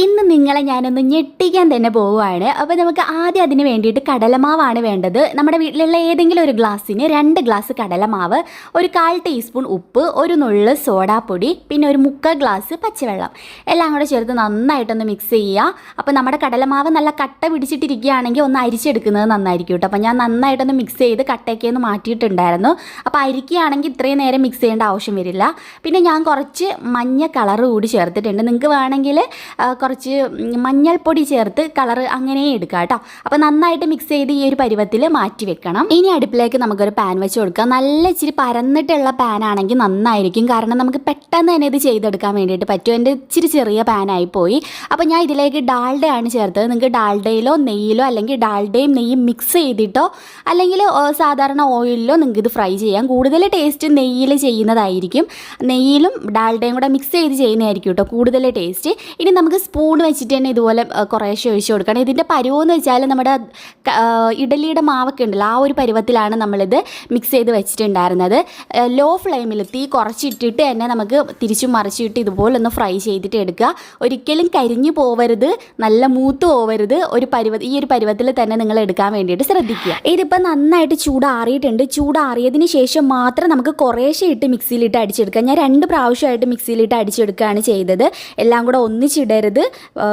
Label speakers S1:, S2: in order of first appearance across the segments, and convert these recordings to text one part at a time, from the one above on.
S1: ഇന്ന് നിങ്ങളെ ഞാനൊന്ന് ഞെട്ടിക്കാൻ തന്നെ പോവുകയാണ്. അപ്പോൾ നമുക്ക് ആദ്യം അതിന് വേണ്ടിയിട്ട് കടലമാവാണ് വേണ്ടത്. നമ്മുടെ വീട്ടിലുള്ള ഏതെങ്കിലും ഒരു ഗ്ലാസ്സിന് രണ്ട് ഗ്ലാസ് കടലമാവ് ഒരു കാൽ ടീസ്പൂൺ ഉപ്പ് ഒരു നുള്ള് സോഡാപ്പൊടി പിന്നെ ഒരു മുക്കാൽ ഗ്ലാസ് പച്ചവെള്ളം. എല്ലാം കൂടെ ചേർത്ത് നന്നായിട്ടൊന്ന് മിക്സ് ചെയ്യുക. അപ്പോൾ നമ്മുടെ കടലമാവ് നല്ല കട്ട പിടിച്ചിട്ടിരിക്കുകയാണെങ്കിൽ ഒന്ന് അരിച്ചെടുക്കുന്നത് നന്നായിരിക്കും കേട്ടോ. അപ്പോൾ ഞാൻ നന്നായിട്ടൊന്ന് മിക്സ് ചെയ്ത് കട്ടയൊക്കെ ഒന്ന് മാറ്റിയിട്ടുണ്ടായിരുന്നു. അപ്പോൾ അരിക്കുകയാണെങ്കിൽ ഇത്രയും നേരം മിക്സ് ചെയ്യേണ്ട ആവശ്യം വരില്ല. പിന്നെ ഞാൻ കുറച്ച് മഞ്ഞ കളർ കൂടി ചേർത്തിട്ടുണ്ട്. നിങ്ങൾക്ക് വേണമെങ്കിൽ കുറച്ച് മഞ്ഞൾപ്പൊടി ചേർത്ത് കളർ അങ്ങനെ എടുക്കാം കേട്ടോ. അപ്പോൾ നന്നായിട്ട് മിക്സ് ചെയ്ത് ഈ ഒരു പരുവത്തിൽ മാറ്റി വെക്കണം. ഇനി അടുപ്പിലേക്ക് നമുക്കൊരു പാൻ വെച്ച് കൊടുക്കാം. നല്ല ഇച്ചിരി പരന്നിട്ടുള്ള പാൻ ആണെങ്കിൽ നന്നായിരിക്കും. കാരണം നമുക്ക് പെട്ടെന്ന് തന്നെ ഇത് ചെയ്തെടുക്കാൻ വേണ്ടിയിട്ട് പറ്റും. എന്റെ ഇച്ചിരി ചെറിയ പാനായി പോയി. അപ്പോൾ ഞാൻ ഇതിലേക്ക് ഡാൾഡയാണ് ചേർത്തത്. നിങ്ങൾക്ക് ഡാൾഡയിലോ നെയ്യിലോ അല്ലെങ്കിൽ ഡാൾഡയും നെയ്യും മിക്സ് ചെയ്തിട്ടോ അല്ലെങ്കിൽ സാധാരണ ഓയിലിലോ നിങ്ങൾക്ക് ഇത് ഫ്രൈ ചെയ്യാം. കൂടുതൽ ടേസ്റ്റ് നെയ്യിൽ ചെയ്യുന്നതായിരിക്കും. നെയ്യിലും ഡാൾഡയും കൂടെ മിക്സ് ചെയ്ത് ചെയ്യുന്നതായിരിക്കും കേട്ടോ കൂടുതൽ ടേസ്റ്റ് ഇനി നമുക്ക് സ്പൂൺ വെച്ചിട്ട് തന്നെ ഇതുപോലെ കുറേശ്ശെ ഒഴിച്ച് കൊടുക്കണം. ഇതിന്റെ പരുവമെന്ന് വെച്ചാൽ നമ്മുടെ ഇഡലിയുടെ മാവൊക്കെ ഉണ്ടല്ലോ ആ ഒരു പരുവത്തിലാണ് നമ്മളിത് മിക്സ് ചെയ്ത് വെച്ചിട്ടുണ്ടായിരുന്നത്. ലോ ഫ്ലെയിമിൽ തീ കുറച്ചിട്ടിട്ട് തന്നെ നമുക്ക് തിരിച്ചും മറിച്ചിട്ട് ഇതുപോലെ ഒന്ന് ഫ്രൈ ചെയ്തിട്ട് എടുക്കുക. ഒരിക്കലും കരിഞ്ഞു പോവരുത് നല്ല മൂത്ത് പോവരുത്. ഒരു പരുവ ഈ ഒരു പരുവത്തിൽ തന്നെ നിങ്ങൾ എടുക്കാൻ വേണ്ടിയിട്ട് ശ്രദ്ധിക്കുക. ഇതിപ്പോൾ നന്നായിട്ട് ചൂടാറിയിട്ടുണ്ട്. ചൂടാറിയതിന് ശേഷം മാത്രം നമുക്ക് കുറേശ്ശെ ഇട്ട് മിക്സിയിലിട്ട് അടിച്ചെടുക്കാം. ഞാൻ രണ്ട് പ്രാവശ്യമായിട്ട് മിക്സിയിലിട്ട് അടിച്ചെടുക്കുകയാണ് ചെയ്തത്. എല്ലാം കൂടെ ഒന്നിച്ചിടരുത്. ആ,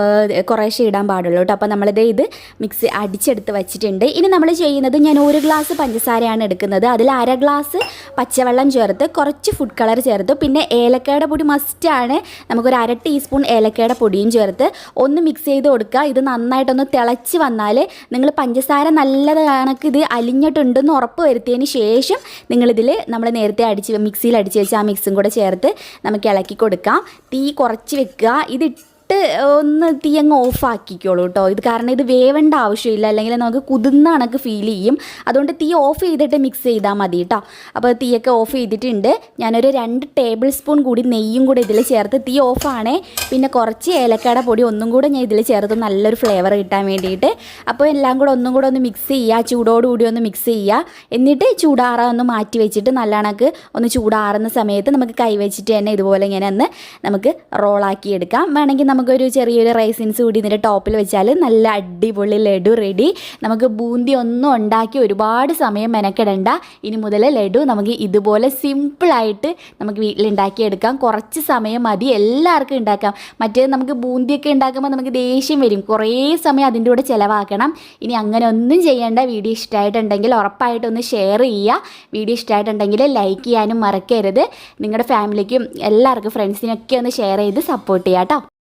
S1: കുറേശ്ശെ ഇടാൻ പാടുള്ളൂ കേട്ടോ. അപ്പോൾ നമ്മളിത് ഇത് മിക്സി അടിച്ചെടുത്ത് വെച്ചിട്ടുണ്ട്. ഇനി നമ്മൾ ചെയ്യുന്നത് ഞാൻ ഒരു ഗ്ലാസ് പഞ്ചസാരയാണ് എടുക്കുന്നത്. അതിൽ അര ഗ്ലാസ് പച്ചവെള്ളം ചേർത്ത് കുറച്ച് ഫുഡ് കളർ ചേർത്ത് പിന്നെ ഏലക്കയുടെ പൊടി മസ്റ്റാണ് നമുക്കൊരു അര ടീസ്പൂൺ ഏലക്കയുടെ പൊടിയും ചേർത്ത് ഒന്ന് മിക്സ് ചെയ്ത് കൊടുക്കുക. ഇത് നന്നായിട്ടൊന്ന് തിളച്ച് വന്നാൽ നിങ്ങൾ പഞ്ചസാര നല്ലത് കണക്ക് ഇത് അലിഞ്ഞിട്ടുണ്ടെന്ന് ഉറപ്പ് വരുത്തിയതിന് ശേഷം നിങ്ങളിതിൽ നമ്മൾ നേരത്തെ അടിച്ച് മിക്സിയിൽ അടിച്ച് വെച്ച് ആ മിക്സും കൂടെ ചേർത്ത് നമുക്ക് ഇളക്കി കൊടുക്കാം. തീ കുറച്ച് വെക്കുക. ഇത് ഇട്ട് ഒന്ന് തീ അങ്ങ് ഓഫ് ആക്കിക്കോളൂ കേട്ടോ ഇത് കാരണം ഇത് വേവേണ്ട ആവശ്യമില്ല. അല്ലെങ്കിൽ നമുക്ക് കുതിർന്ന കണക്ക് ഫീൽ ചെയ്യും. അതുകൊണ്ട് തീ ഓഫ് ചെയ്തിട്ട് മിക്സ് ചെയ്താൽ മതി കേട്ടോ അപ്പോൾ തീയൊക്കെ ഓഫ് ചെയ്തിട്ടുണ്ട്. ഞാനൊരു രണ്ട് ടേബിൾ സ്പൂൺ കൂടി നെയ്യും കൂടി ഇതിൽ ചേർത്ത് തീ ഓഫാണേ പിന്നെ കുറച്ച് ഏലക്കാട പൊടി ഒന്നും കൂടെ ഞാൻ ഇതിൽ ചേർത്ത് നല്ലൊരു ഫ്ലേവർ കിട്ടാൻ വേണ്ടിയിട്ട്. അപ്പോൾ എല്ലാം കൂടെ ഒന്നും കൂടെ ഒന്ന് മിക്സ് ചെയ്യുക ചൂടോടുകൂടി ഒന്ന് മിക്സ് ചെയ്യുക എന്നിട്ട് ചൂടാറാൻ ഒന്ന് മാറ്റി വെച്ചിട്ട് നല്ല കണക്ക് ഒന്ന് ചൂടാറുന്ന സമയത്ത് നമുക്ക് കൈവച്ചിട്ട് തന്നെ ഇതുപോലെ ഇങ്ങനെ ഒന്ന് നമുക്ക് റോളാക്കി എടുക്കാം. വേണമെങ്കിൽ നമുക്കൊരു ചെറിയൊരു റൈസിൻസ് കൂടി ഇതിന്റെ ടോപ്പിൽ വെച്ചാൽ നല്ല അടിപൊളി ലഡു റെഡി നമുക്ക് ബൂന്തി ഒന്നും ഉണ്ടാക്കി ഒരുപാട് സമയം മെനക്കെടണ്ട. ഇനി മുതൽ ലഡു നമുക്ക് ഇതുപോലെ സിമ്പിളായിട്ട് നമുക്ക് വീട്ടിലുണ്ടാക്കിയെടുക്കാം. കുറച്ച് സമയം മതി എല്ലാവർക്കും ഉണ്ടാക്കാം. മറ്റേ നമുക്ക് ബൂന്തിയൊക്കെ ഉണ്ടാക്കുമ്പോൾ നമുക്ക് ദേഷ്യം വരും. കുറേ സമയം അതിന്റെ കൂടെ ചിലവാക്കണം. ഇനി അങ്ങനെ ഒന്നും ചെയ്യേണ്ട. വീഡിയോ ഇഷ്ടമായിട്ടുണ്ടെങ്കിൽ ഉറപ്പായിട്ടൊന്ന് ഷെയർ ചെയ്യുക. വീഡിയോ ഇഷ്ടമായിട്ടുണ്ടെങ്കിൽ ലൈക്ക് ചെയ്യാനും മറക്കരുത്. നിങ്ങളുടെ ഫാമിലിക്കും എല്ലാവർക്കും ഫ്രണ്ട്സിനൊക്കെ ഒന്ന് ഷെയർ ചെയ്ത് സപ്പോർട്ട് ചെയ്യാം കേട്ടോ